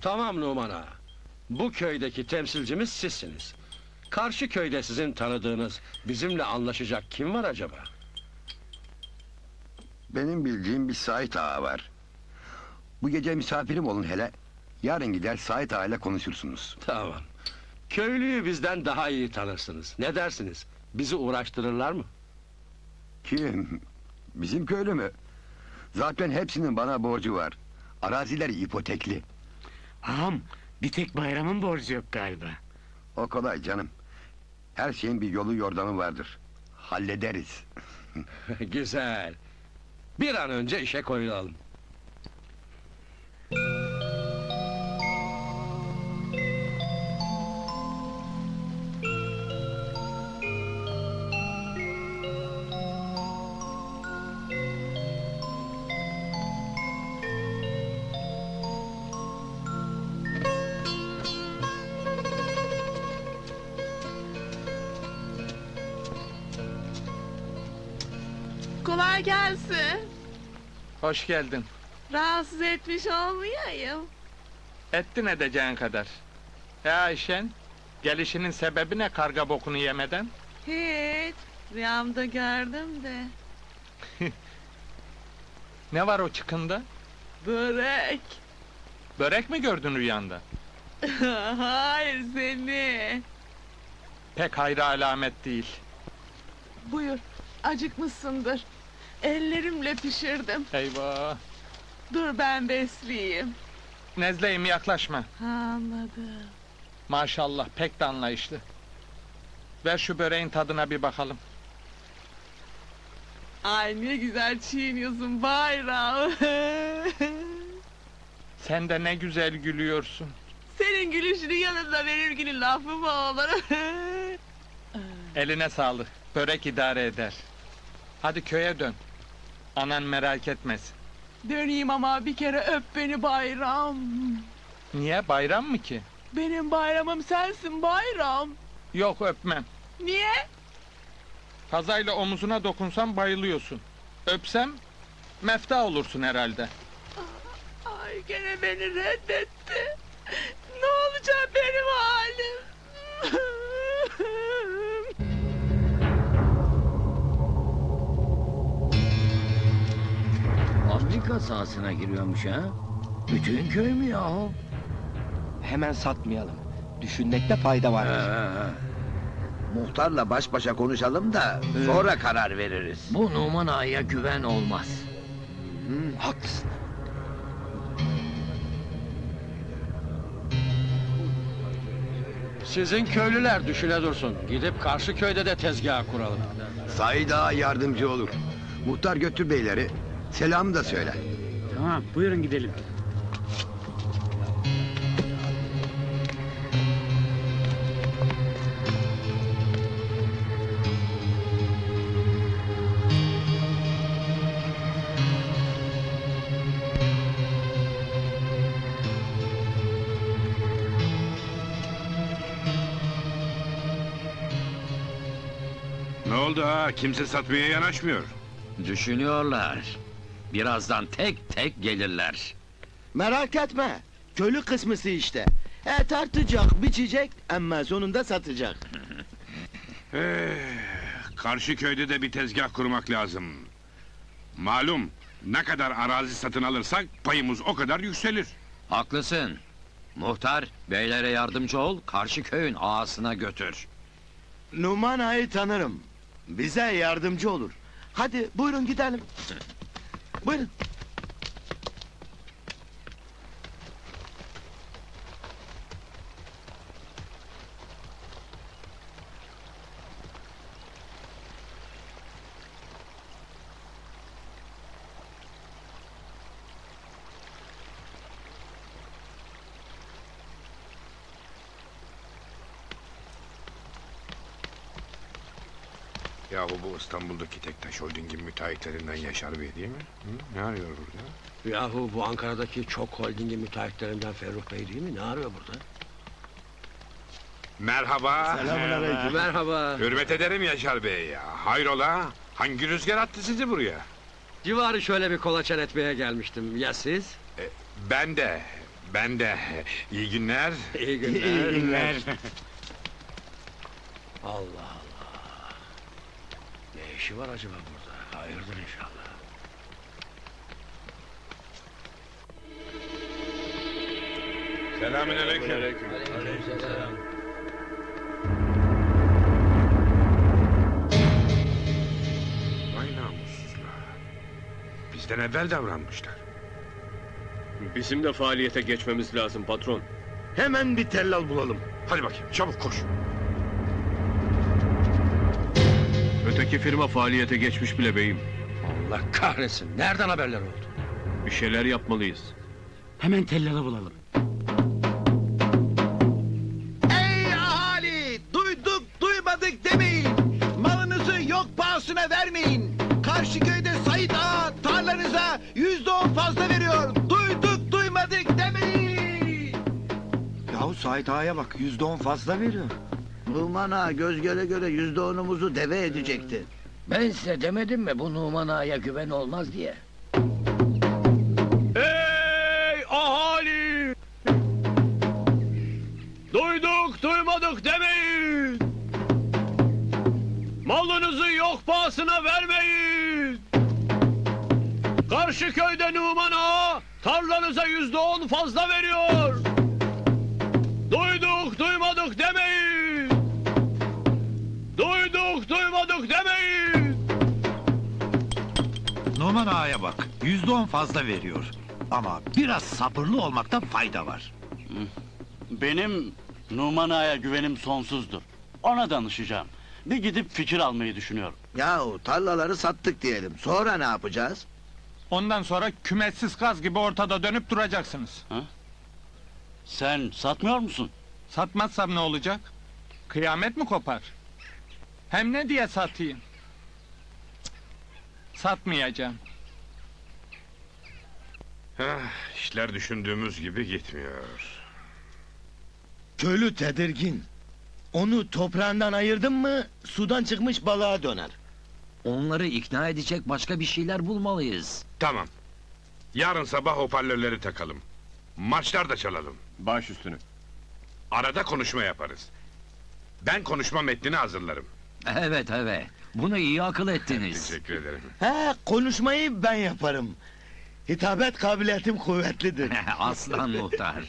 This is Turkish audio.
Tamam Numan Ağa. Bu köydeki temsilcimiz sizsiniz. Karşı köyde sizin tanıdığınız, bizimle anlaşacak kim var acaba? Benim bildiğim bir Sait Ağa var. Bu gece misafirim olun hele. Yarın gider Sait Ağa ile konuşursunuz. Tamam. Köylüyü bizden daha iyi tanırsınız. Ne dersiniz? Bizi uğraştırırlar mı? Kim? Bizim köylü mü? Zaten hepsinin bana borcu var. Arazileri ipotekli. Ağam bir tek bayramın borcu yok galiba. O kolay canım. Her şeyin bir yolu yordamı vardır. Hallederiz. Güzel. Bir an önce işe koyulalım. Gelsin. Hoş geldin. Rahatsız etmiş olmayayım. Ettin edeceğin kadar. Ya Ayşen, gelişinin sebebi ne karga bokunu yemeden? Hiç. Rüyamda gördüm de. Ne var o çıkında? Börek. Börek mi gördün rüyanda? Hayır seni. Pek hayra alamet değil. Buyur. Acıkmışsındır. Ellerimle pişirdim. Eyvah. Dur ben besleyeyim. Nezleyim yaklaşma. Anladım. Maşallah pek de anlayışlı. Ver şu böreğin tadına bir bakalım. Ay ne güzel çiğniyorsun bayram. Sen de ne güzel gülüyorsun. Senin gülüşünün yanında benimkinin lafı mı olur? Eline sağlık. Börek idare eder. Hadi köye dön. Anan merak etmesin. Döneyim ama bir kere öp beni bayram. Niye bayram mı ki? Benim bayramım sensin bayram. Yok öpmem. Niye? Kazayla omuzuna dokunsam bayılıyorsun. Öpsem mefta olursun herhalde. Ay gene beni reddetti. Ne olacak benim halim? Fabrika sahasına giriyormuş ha? Bütün köy mü yahu? Hemen satmayalım. Düşünmekte fayda var. Muhtarla baş başa konuşalım da sonra karar veririz. Bu Numan Ağa'ya güven olmaz. Hı, haklısın. Sizin köylüler düşüne dursun. Gidip karşı köyde de tezgah kuralım. Sait Ağa yardımcı olur. Muhtar götür beyleri. Selam da söyle. Tamam buyurun gidelim. Ne oldu ha? Kimse satmaya yanaşmıyor. Düşünüyorlar. Birazdan tek tek gelirler. Merak etme. Köylü kısmısı işte. E tartacak, biçecek ama sonunda satacak. Eh, karşı köyde de bir tezgah kurmak lazım. Malum ne kadar arazi satın alırsak payımız o kadar yükselir. Haklısın. Muhtar, beylere yardımcı ol, karşı köyün ağasına götür. Numan Ağa'yı tanırım. Bize yardımcı olur. Hadi buyurun gidelim. Buyurun. Yahu bu İstanbul'daki Tektaş Holding'in müteahhitlerinden Yaşar Bey değil mi? Hı? Ne arıyor burada? Yahu bu Ankara'daki çok holdingin müteahhitlerinden Ferruh Bey değil mi? Ne arıyor burada? Merhaba. Selamünaleyküm. Merhaba. Hürmet ederim Yaşar Bey ya. Hayrola? Hangi rüzgar attı sizi buraya? Civarı şöyle bir kolaçan etmeye gelmiştim. Ya siz? Ben de, Ben de. İyi günler. İyi günler. İyi günler. Allah Allah. Ne işi var acaba burada? Hayırdır inşallah. Selamünaleyküm. Vay namussuzlar. Bizden evvel davranmışlar. Bizim de faaliyete geçmemiz lazım patron. Hemen bir tellal bulalım. Hadi bakayım çabuk koş. Öteki firma faaliyete geçmiş bile beyim. Allah kahretsin. Nereden haberler oldu? Bir şeyler yapmalıyız. Hemen tellalı bulalım. Ey ahali! Duyduk duymadık demeyin. Malınızı yok pahasına vermeyin. Karşı köyde Sait Ağa tarlanıza yüzde on fazla veriyor. Duyduk duymadık demeyin. Yahu Sait Ağa'ya bak yüzde on fazla veriyor. Numan Ağa göz göre göre yüzde onumuzu deve edecekti. Ben size demedim mi bu Numan Ağa'ya güven olmaz diye? Ey ahali! Duyduk duymadık demeyin! Malınızı yok pahasına vermeyin! Karşı köyde Numan Ağa tarlanıza yüzde on fazla veriyor! Duyduk duymadık demeyin! Numan Ağa'ya bak, yüzde on fazla veriyor. Ama biraz sabırlı olmakta fayda var. Benim Numan Ağa'ya güvenim sonsuzdur. Ona danışacağım. Bir gidip fikir almayı düşünüyorum. Yahu tarlaları sattık diyelim. Sonra ne yapacağız? Ondan sonra kümetsiz kaz gibi ortada dönüp duracaksınız. Sen satmıyor musun? Satmazsam ne olacak? Kıyamet mi kopar? Hem ne diye satayım? Cık, Satmayacağım. Heh, işler düşündüğümüz gibi gitmiyor. Köylü tedirgin. Onu toprağından ayırdın mı sudan çıkmış balığa döner. Onları ikna edecek başka bir şeyler bulmalıyız. Tamam. Yarın sabah hoparlörleri takalım. Marşlar da çalalım. Baş üstüne. Arada konuşma yaparız. Ben konuşma metnini hazırlarım. Evet evet. Bunu iyi akıl ettiniz. Teşekkür ederim. He konuşmayı ben yaparım. Hitabet kabiliyetim kuvvetlidir. Aslan muhtar.